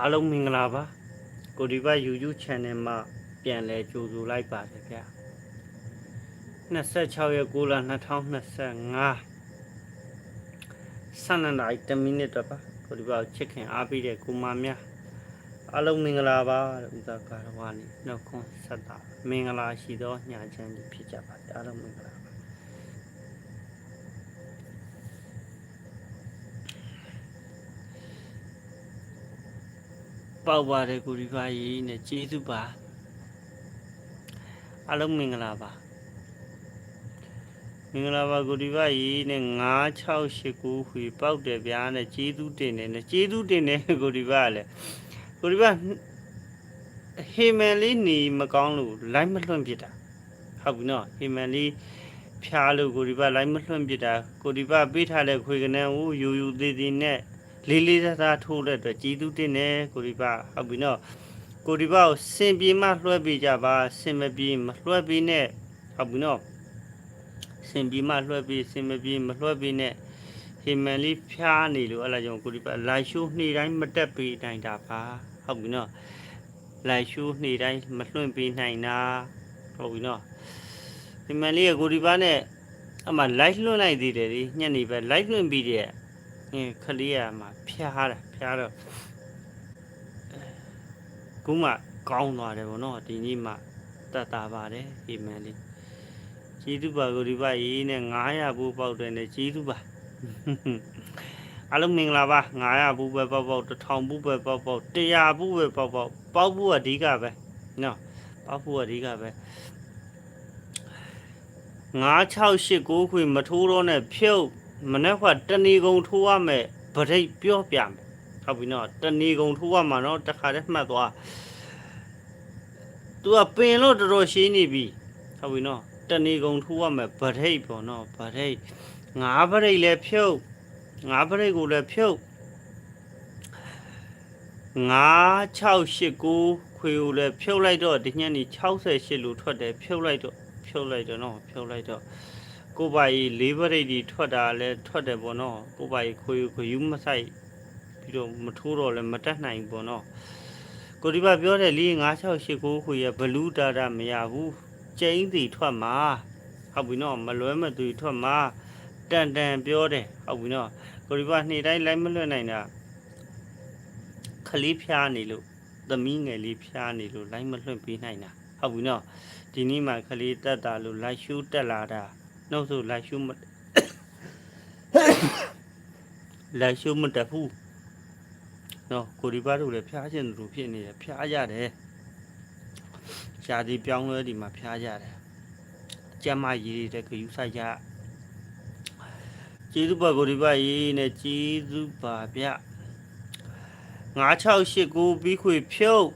အားလုံးမင်္ဂလာပါကိုဒီဘတ် YouTube channel မှာပြန်လဲကြိုဆိုလိုက်ပါတယ်ဗျာ26ရက်6လ2025 12နာရီ10မိနစ်တော့ပါကိုဒီဘတ်ကိုချစ်ခင်အားပေးတဲ့ကိုမများအားလုံးမင်္ဂလာပါတဲ့ဥဒကာရဝါနေနှုတ်ခွန်းဆက်တာမင်္ဂလာရှိသောညာချမ်းဖြစ်ကြပါစေအားလုံးမင်္ဂလာ ပါပေါက်ပါတယ်ကိုရီဖာကြီးနဲ့ကျေးဇူးပါအားလုံးမင်္ဂလာပါမင်္ဂလာပါကိုရီဖာကြီးနဲ့9689ခွေပေါက်တယ်ဗျာနဲ့ကျေးဇူးတင်တယ်နဲ့ကျေးဇူးတင်တယ်ကိုရီဖာကလည်းကိုရီဖာဟေမန်လေးနေမကောင်းလို့လိုက်မလွှင့်ပြစ်တာဟုတ်ပြီနော်ဟေမန်လေးဖြားလို့ကိုရီဖာလိုက်မလွှင့်ပြစ်တာကိုရီဖာပေးထားတဲ့ခွေကနေဦးယူယူသေးသေးနဲ့ လေးလေးစားစားထိုးတဲ့အတွက်ကြည်သူတင်တယ်ကိုရီပါဟုတ်ပြီနော်ကိုရီပါကိုစင်ပြေမှလွှဲပေးကြပါစင်မပြေမလွှဲပေးနဲ့ဟုတ်ပြီနော်စင်ပြေမှလွှဲပေးစင်မပြေမလွှဲပေးနဲ့ဟေမန်လေးဖျားနေလို့အဲ့လာကြောင့်ကိုရီပါလိုက်ရှိုးနေ့တိုင်းမတက်ပေးနိုင်တာပါဟုတ်ပြီနော်လိုက်ရှိုးနေ့တိုင်းမလွှင့်ပေးနိုင်တာဟုတ်ပြီနော်ဟေမန်လေးကကိုရီပါနဲ့အမှလိုက်လွှင့်လိုက်သေးတယ်ဒီညနေပဲလိုက်လွှင့်ပြီးတဲ့ အင်းခလေးရမှာဖျားတာဖျားတော့ခုမှကောင်းသွားတယ်ဗောနော်ဒီနေ့မှတတ်တာပါတယ်ဟိမန်လေးကျေးဇူးပါကိုဒီပါရေးနဲ့900ဘူးပေါက်တယ်နဲ့ကျေးဇူးပါအားလုံးမင်္ဂလာပါ900ဘူးပဲပေါက်ပေါက်1000ဘူးပဲပေါက်ပေါက်100ဘူးပဲပေါက်ပေါက်ပေါက်ဘူးကအဓိကပဲနော်ပေါက်ဘူးကအဓိကပဲ9689ခွေမထိုးတော့နဲ့ဖြုတ် မနေ့ကတဏီကုံထိုးရမယ်ဗရိတ်ပြောပြမယ်ဟုတ်ပြီနော်တဏီကုံထိုးရမှာနော်တခါတည်းမှတ်သွား तू ကပင်လို့တော်တော်ရှင်းနေပြီဟုတ်ပြီနော်တဏီကုံထိုးရမယ်ဗရိတ်ပေါ့နော်ဗရိတ်ငါးဗရိတ်လည်းဖြုတ်ငါးဗရိတ်ကိုလည်းဖြုတ်9689ခွေကိုလည်းဖြုတ်လိုက်တော့ဒီညနေ68လို့ထွက်တယ်ဖြုတ်လိုက်တော့ဖြုတ်လိုက်တော့နော်ဖြုတ်လိုက်တော့ ကိုပါကြီးလေးပရိတ်ဒီထွက်တာလဲထွက်တယ်ပေါ့နော်ကိုပါကြီးခွေခွေယူမဆိုင်ပြီးတော့မထိုးတော့လဲမတက်နိုင်ဘူးပေါ့နော်ကိုဒီပါပြောတယ်လေး9689ခွေရဘလူးတာတာမရဘူးကျိန်းစီထွက်မှာဟုတ်ပြီနော်မလွဲမသွေထွက်မှာတန်တန်ပြောတယ်ဟုတ်ပြီနော်ကိုဒီပါနေ့တိုင်းလိုက်မလွတ်နိုင်တာခလေးဖျားနေလို့သမီးငယ်လေးဖျားနေလို့လိုက်မလွတ်ပေးနိုင်တာဟုတ်ပြီနော်ဒီနေ့မှခလေးတက်တာလို့လိုက်ရှူးတက်လာတာ နှုတ်ဆိုလိုက်ရှုမလိုက်ရှုမတတ်ဘူးနော်ကိုဒီပါတို့လည်းဖျားခြင်းသူဖြစ်နေတယ်ဖျားရတယ်ရှားဒီပြောင်းလဲဒီမှာဖျားရတယ်ကျမ်းမကြီးတဲ့ကယူဆိုင်ကြကျေးဇူးပါကိုဒီပါရေးနဲ့ကျေးဇူးပါဗျ9689ပြီးခွေဖြုတ်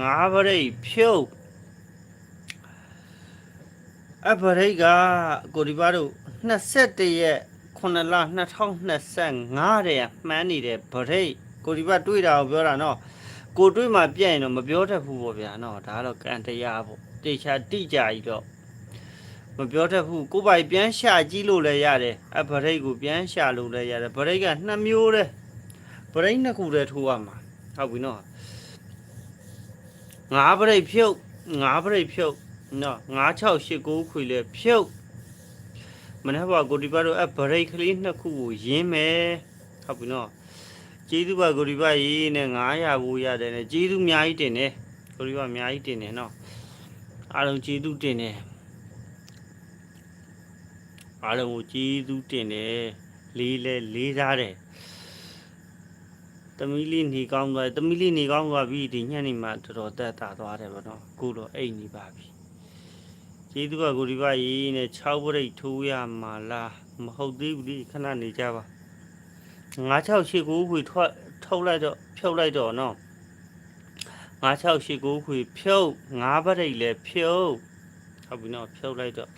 9ဗရိတ်ဖြုတ် အပရိတ်ကကိုဒီပါတို့21ရက်9လ2025တဲ့မှန်းနေတဲ့ဗရိတ်ကိုဒီပါတွေးတာကိုပြောတာနော်ကိုတွေးမှပြက်ရင်တော့မပြောတတ်ဘူးပေါ့ဗျာနော်ဒါကတော့ကံတရားပေါ့တေချာတိကြကြီးတော့မပြောတတ်ဘူးကိုပိုင်ပြန်ရှာကြည့်လို့လည်းရတယ်အပရိတ်ကိုပြန်ရှာလို့လည်းရတယ်ဗရိတ်ကနှစ်မျိုးတဲ့ဗရိတ်နှစ်ခုတည်းထိုးရမှာဟုတ်ပြီနော်ငါးဗရိတ်ဖြုတ်ငါးဗရိတ်ဖြုတ် နော်9689ခွေလဲဖြုတ်မနေ့ကကိုဒီပါတို့အဗရိတ်ကလေးနှစ်ခုကိုရင်းမယ်ဟုတ်ပြီနော်ကျေးဇူးပါကိုဒီပါရေးနဲ့900ဘူးရတယ်နဲ့ကျေးဇူးအများကြီးတင်တယ်ကိုဒီပါအများကြီးတင်တယ်နော်အားလုံးကျေးဇူးတင်တယ်အားလုံးကိုကျေးဇူးတင်တယ်လေးလဲလေးစားတယ်သမီးလေးနေကောင်းသွားသမီးလေးနေကောင်းသွားပြီဒီညနေမှတော်တော်တက်တာသွားတယ်ဗောနော်အခုတော့အိတ်နေပါပြီ ကျေးဇူးပါကိုဒီပါရေးနဲ့6ပရိတ်ထိုးရမှာလားမဟုတ်သေးဘူးလေခဏနေကြပါ9689ခွေထွက်ထုတ်လိုက်တော့ဖြုတ်လိုက်တော့နော်9689ခွေဖြုတ်9ပရိတ်လည်းဖြုတ်ဟုတ်ပြီနော်ဖြုတ်လိုက်တော့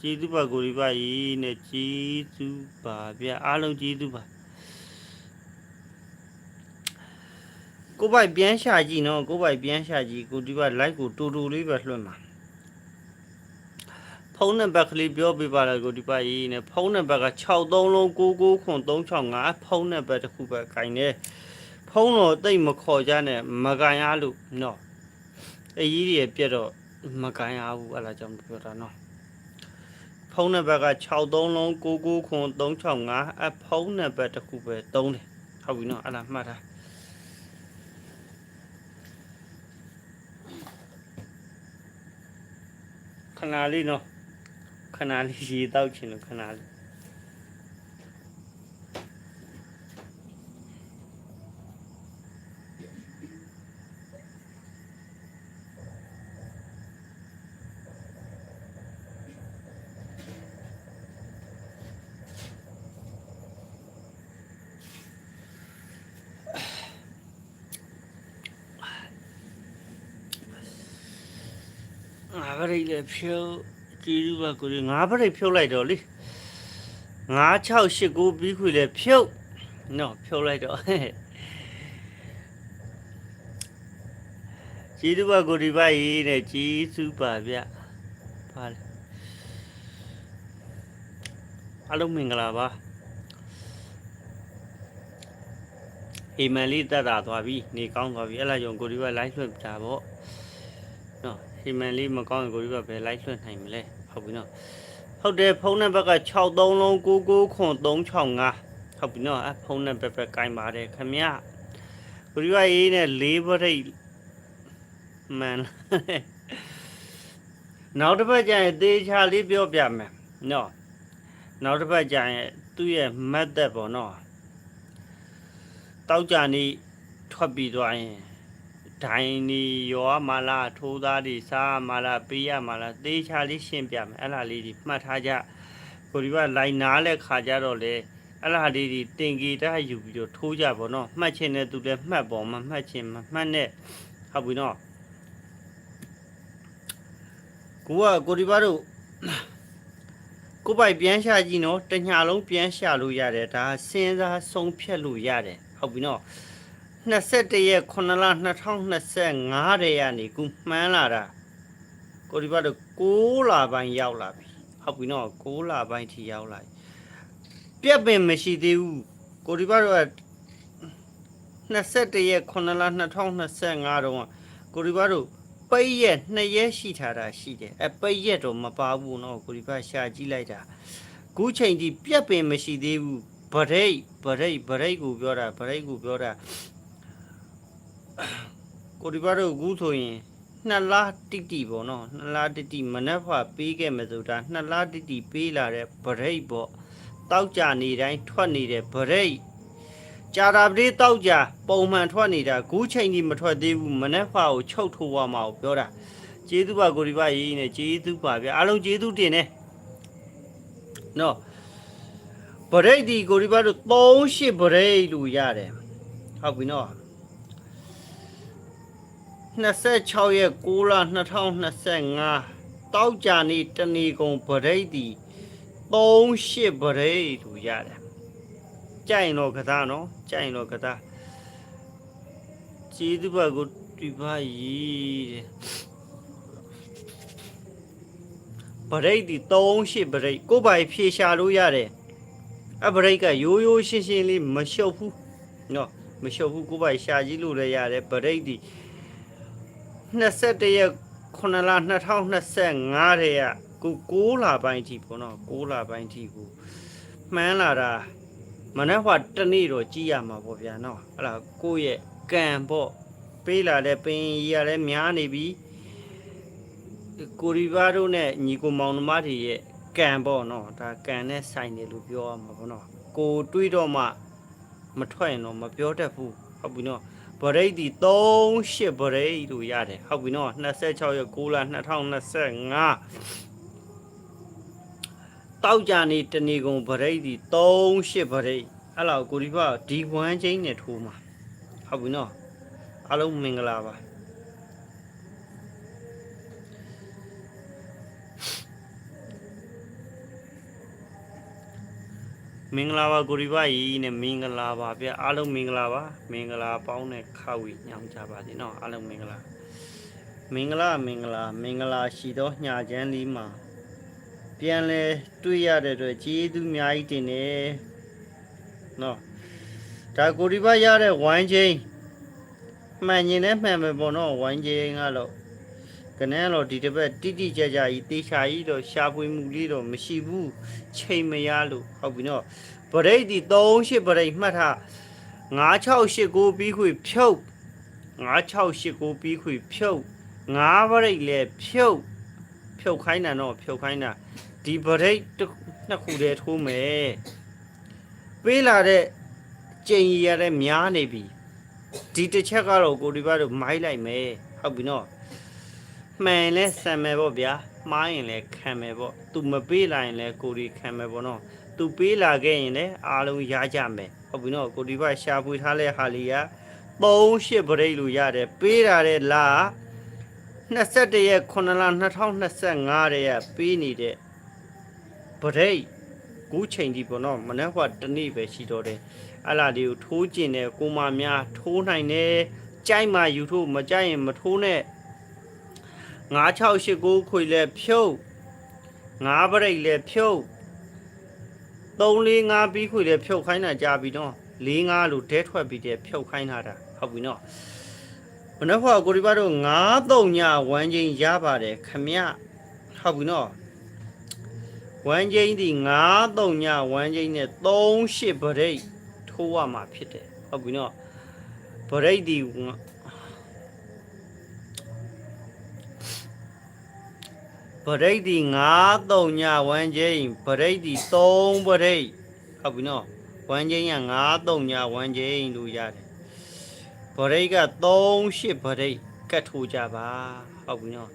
ကျေးဇူးပါကိုဒီပါရေးနဲ့ကျေးဇူးပါဗျအားလုံးကျေးဇူးပါ ကိုပိုက်ပြန်ရှာကြည့်နော်ကိုပိုက်ပြန်ရှာကြည့်ကိုဒီက like ကိုတူတူလေးပဲလွှင့်မှာဖုန်းနံပါတ်ကလေးပြောပြပါလားကိုဒီပါကြီးနဲ့ဖုန်းနံပါတ်က63လုံး99ခွန်365ဖုန်းနံပါတ်တစ်ခုပဲကင်နေဖုန်းတော့တိတ်မခေါ်ကြနဲ့မကန်ရလို့နော်အကြီးကြီးပြက်တော့မကန်ရဘူးအဲ့ဒါကြောင့်ပြောတာနော်ဖုန်းနံပါတ်က63လုံး99ခွန်365အဖုန်းနံပါတ်တစ်ခုပဲသုံးတယ်ဟုတ်ပြီနော်အဲ့ဒါမှတ်ထား ခဏလေးနော်ခဏလေးရေတောက်ချင်လို့ခဏလေး ငါး ပရိတ်လည်းဖြုတ်ကြည်လူပါကိုကြီးငါးပရိတ်ဖြုတ်လိုက်တော့လေ9 6 8 9ပြီးခွေလည်းဖြုတ်နော်ဖြုတ်လိုက်တော့ကြည်လူပါကိုဒီပါရေးနဲ့ကြည်စုပါဗျပါလေအလုံးမင်္ဂလာပါအိမ်မန်လေးတက်တာသွားပြီနေကောင်းသွားပြီအဲ့လာကြောင့်ကိုဒီပါ live လွှင့်တာပေါ့နော် ဟီမန်လေးမကောင်းရင်ကိုကြီးကဘယ်လိုက်လွှတ်နိုင်မလဲဟုတ်ပြီနော်ဟုတ်တယ်ဖုန်းနံပါတ်က63လုံး99ခွန်365ဟုတ်ပြီနော်အဖုန်းနံပါတ်ပဲကင်ပါတယ်ခမရကိုကြီးကရေးနဲ့၄ပရိတ်မန်နောက်တစ်ပတ်ကျရင်သေချာလေးပြောပြမယ်နော်နောက်တစ်ပတ်ကျရင်သူ့ရဲ့မတ်သက်ပေါ့နော်တောက်ကြနေထွက်ပြီးသွားရင် ဒိုင်းနီရောမလားထိုးသားတွေစားမလားပေးရမလားသေချာလေးရှင်းပြမယ်အဲ့လားလေးဒီမှတ်ထားကြကိုဒီကလိုင်နာတဲ့ခါကြတော့လေအဲ့လားလေးဒီတင်ကြတာယူပြီးတော့ထိုးကြပါတော့မှတ်ချင်တဲ့သူလည်းမှတ်ပေါ်မှာမှတ်ချင်မမှတ်နဲ့ဟုတ်ပြီနော်ကိုကကိုဒီဘာတို့ကိုပိုက်ပြန်ရှာကြည့်နော်တညာလုံးပြန်ရှာလို့ရတယ်ဒါစဉ်းစားဆုံးဖြတ်လို့ရတယ်ဟုတ်ပြီနော် 21ရက်9လ2025တဲ့ရနေကူမှန်းလာတာကိုဒီဘတ်6လပိုင်းရောက်လာပြီဟုတ်ပြီနော်6လပိုင်းထိရောက်လာပြီပြက်ပင်မရှိသေးဘူးကိုဒီဘတ်က21ရက်9လ2025တော့ကိုဒီဘတ်တို့ပိတ်ရက်2ရက်ရှိထားတာရှိတယ်အဲပိတ်ရက်တော့မပါဘူးနော်ကိုဒီဘတ်ရှာကြည့်လိုက်တာခုချိန်ထိပြက်ပင်မရှိသေးဘူးဗရိတ်ဗရိတ်ဗရိတ်ကိုပြောတာဗရိတ်ကိုပြောတာ ကိုဒီဘတ်တို့အခုဆိုရင်နှစ်လားတိတိပေါ့နော်နှစ်လားတိတိမနှက်ဖွာပေးခဲ့မယ်ဆိုတာနှစ်လားတိတိပေးလာတဲ့ဗရိတ်ပေါ့တောက်ကြနေတိုင်းထွက်နေတဲ့ဗရိတ်ကြာတာပတိတောက်ကြပုံမှန်ထွက်နေတာအခုချိန်ကြီးမထွက်သေးဘူးမနှက်ဖွာကိုချုပ်ထိုးသွားမှာကိုပြောတာကျေးဇူးပါကိုဒီဘတ်ရေးနေကျေးဇူးပါဗျအားလုံးကျေးဇူးတင်နေနော်ဗရိတ်ဒီကိုဒီဘတ်တို့38ဗရိတ်လို့ရတယ်ဟုတ်ပြီနော် 26ရက်6လ2025တောက်ကြနေတဏီကုံဗရိတ်တီ38ဗရိတ်လို့ရတယ်ကြိုင်တော့ကစားနော်ကြိုင်တော့ကစားကျေးဇူးပါကိုဒီပါကြီးတဲ့ဗရိတ်တီ38ဗရိတ်ကိုယ်ပိုင်ဖြေရှာလို့ရတယ်အဗရိတ်ကရိုးရိုးရှင်းရှင်းလေးမရှုပ်ဘူးနော်မရှုပ်ဘူးကိုယ်ပိုင်ရှာကြည့်လို့လည်းရတယ်ဗရိတ်တီ 21ရက်9လ2025တဲ့ကကို6လပိုင်းထိပေါ့နော်6လပိုင်းထိကိုမှန်းလာတာမနေ့ကတနေ့တော့ကြည်ရမှာပေါ့ဗျာနော်အဲ့ဒါကိုယ့်ရဲ့ကံပေါ့ပေးလာတဲ့ပင်ကြီးရလည်းများနေပြီကိုရီဘာတို့နဲ့ညီကိုမောင်နှမတွေရဲ့ကံပေါ့နော်ဒါကံနဲ့ဆိုင်တယ်လို့ပြောရမှာပေါ့နော်ကိုတွေးတော့မှမထွက်ရင်တော့မပြောတတ်ဘူးဟုတ်ပြီနော် ဗရိတ်ဒီ38ဗရိတ်လို့ရတယ်ဟုတ်ပြီနော်26ရက်6လ2025တောက်ကြနေတဏီကုံဗရိတ်ဒီ38ဗရိတ်အဲ့လောက်ကိုဒီဘဒီ1ချင်းနဲ့ထိုးမှာဟုတ်ပြီနော်အားလုံးမင်္ဂလာပါ မင်္ဂလာပါကိုရီဘာကြီးနဲ့မင်္ဂလာပါဗျအားလုံးမင်္ဂလာပါမင်္ဂလာပေါင်းနဲ့ခါဝီညောင်းကြပါစေနော်အားလုံးမင်္ဂလာမင်္ဂလာမင်္ဂလာမင်္ဂလာရှိသောညချမ်းလေးမှာပြန်လဲတွေ့ရတဲ့အတွက်ကျေးဇူးအများကြီးတင်တယ်နော်ဒါကိုဒီဘရတဲ့ဝိုင်းချင်းမှန်ရင်လည်းမှန်မယ်ပေါ့နော်ဝိုင်းချင်းကတော့ ကနန်းတော့ဒီတစ်ပတ်တိတိကျကျကြီးတေချာကြီးတော့ရှာဖွေမှုလေးတော့မရှိဘူးချိန်မရလို့ဟုတ်ပြီနော်ဗရိတ်ဒီ38ဗရိတ်မှတ်ထား9689ပြီးခွေဖြုတ်9689ပြီးခွေဖြုတ်9ဗရိတ်လဲဖြုတ်ဖြုတ်ခိုင်းတာတော့ဖြုတ်ခိုင်းတာဒီဗရိတ်တစ်ခုနှစ်ခုတည်းထိုးမယ်ပေးလာတဲ့ကြိမ်ရတဲ့များနေပြီဒီတစ်ချက်ကတော့ကိုဒီဘတို့မိုင်းလိုက်မယ်ဟုတ်ပြီနော် မှန်လဲဆံမယ်ပေါ့ဗျာမှားရင်လဲခံမယ်ပေါ့သူမပေးလာရင်လဲကိုဒီခံမယ်ပေါ့နော်သူပေးလာခဲ့ရင်လဲအားလုံးရကြမယ်ဟုတ်ပြီနော်ကိုဒီဘရှာဖွေထားတဲ့ဟာလေးက38ဗရိတ်လို့ရတယ်ပေးတာတဲ့လား21ရက်9လ2025ရဲ့ပေးနေတဲ့ဗရိတ်ကူးချိန်ဒီပေါ့နော်မနေ့ကတနေ့ပဲရှိတော့တယ်အဲ့လာဒီကိုထိုးကျင်တယ်ကိုမများထိုးနိုင်တယ်ကြိုက်မှယူထိုးမကြိုက်ရင်မထိုးနဲ့ 9689ခွေလဲဖြုတ်9ဗရိတ်လဲဖြုတ်345ပြီးခွေလဲဖြုတ်ခိုင်းတာကြာပြီနော်45လို့ဒဲထွက်ပြီးတဲ့ဖြုတ်ခိုင်းတာတာဟုတ်ပြီနော်မနေ့ကကိုဒီဘတ်တို့93ညဝမ်းချင်းရပါတယ်ခမဟုတ်ပြီနော်ဝမ်းချင်းဒီ93ညဝမ်းချင်းနဲ့38ဗရိတ်ထိုးရမှာဖြစ်တယ်ဟုတ်ပြီနော်ဗရိတ်ဒီ ဗရိတ်ဒီ93ညဝမ်းချင်းဗရိတ်ဒီ3ဗရိတ်ဟုတ်ပြီနော်ဝမ်းချင်းက93ညဝမ်းချင်းလို့ရတယ်ဗရိတ်က38ဗရိတ်ကတ်ထိုးကြပါဟုတ်ပြီနော်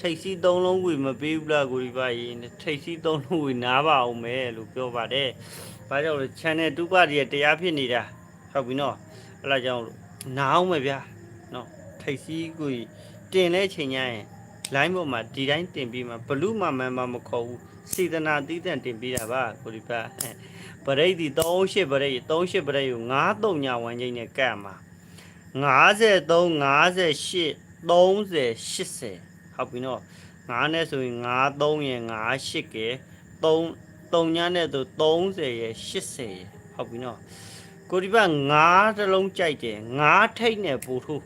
ထိတ်စီးသုံးလုံးဝေမပေးဘူးလားကိုဒီပါရင်ထိတ်စီးသုံးလုံးဝေနားပါအောင်မယ်လို့ပြောပါတယ်။ဘာကြောင့်လဲ channel တူပါတွေတရားဖြစ်နေတာဟုတ်ပြီနော်။အဲ့ဒါကြောင့်နားအောင်မယ်ဗျာနော်ထိတ်စီးကိုတင်လဲချိန်ညရင် line ပေါ်မှာဒီတိုင်းတင်ပြီးမှဘလူးမှမှန်မှမခေါ်ဘူးစေတနာတီးတန့်တင်ပြီးတာပါကိုဒီပါပရိတ်ဒီ38ပရိတ်38ပရိတ်ကို93ညဝမ်းချင်းနဲ့ကတ်မှာ53 58 30 80ဟုတ်ပြီနော်9နဲ့ဆိုရင်9 3ရယ်9 8ကဲ3 3ညနဲ့ဆို30ရယ်80ရယ်ဟုတ်ပြီနော်ကိုဒီဘ9တစ်လုံးကြိုက်တယ်9ထိတ်နဲ့ပူထိုး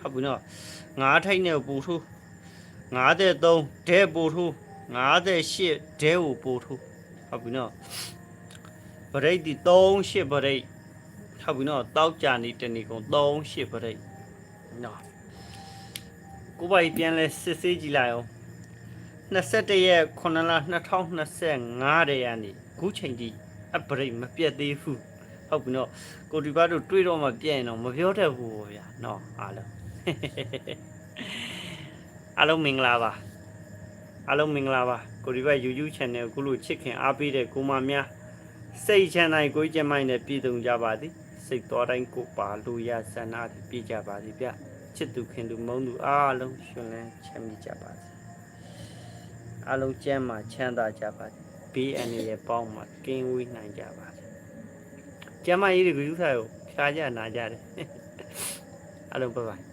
ဟုတ်ပြီနော်9ထိတ်နဲ့ပူထိုး 53ဒဲပူထိုး58ဒဲကိုပူထိုးဟုတ်ပြီနော်ဗရိတ်ဒီ38ဗရိတ်ဟုတ်ပြီနော်တောက်ကြနေတနေကုန်38ဗရိတ်နော်ကိုပိုင်ပြန်လဲစစ်ဆေးကြည့်လိုက်အောင်21ရက်9လ2025တဲ့ရနေခုချိန်ထိအပရိတ်မပြတ်သေးဘူးဟုတ်ပြီနော်ကိုဒီဘတ်တို့တွေးတော့မှပြတ်ရင်တော့မပြောတတ်ဘူးပေါ့ဗျာနော်အားလုံး အားလုံးမင်္ဂလာပါအားလုံးမင်္ဂလာပါကိုဒီဘတ် YouTube channel ကိုလို့ချစ်ခင်အားပေးတဲ့ကိုမများစိတ်ချမ်းသာကိုယ်ကျမ်းမိုင်းနဲ့ပြည်စုံကြပါသည်စိတ်တော်တိုင်းကိုပါလူရဆန္ဒတွေပြည့်ကြပါသည်ဗျချစ်သူခင်သူမုန်းသူအားလုံးရှင်လန်းချမ်းမြေ့ကြပါစေအားလုံးကျမ်းမာချမ်းသာကြပါစေဘေးအန္တရာယ်ပေါင်းမှာကင်းဝေးနိုင်ကြပါစေကျမ်းမာရေးတွေကိုယူထားကိုဖျားကြနာကြတယ်အားလုံး拜拜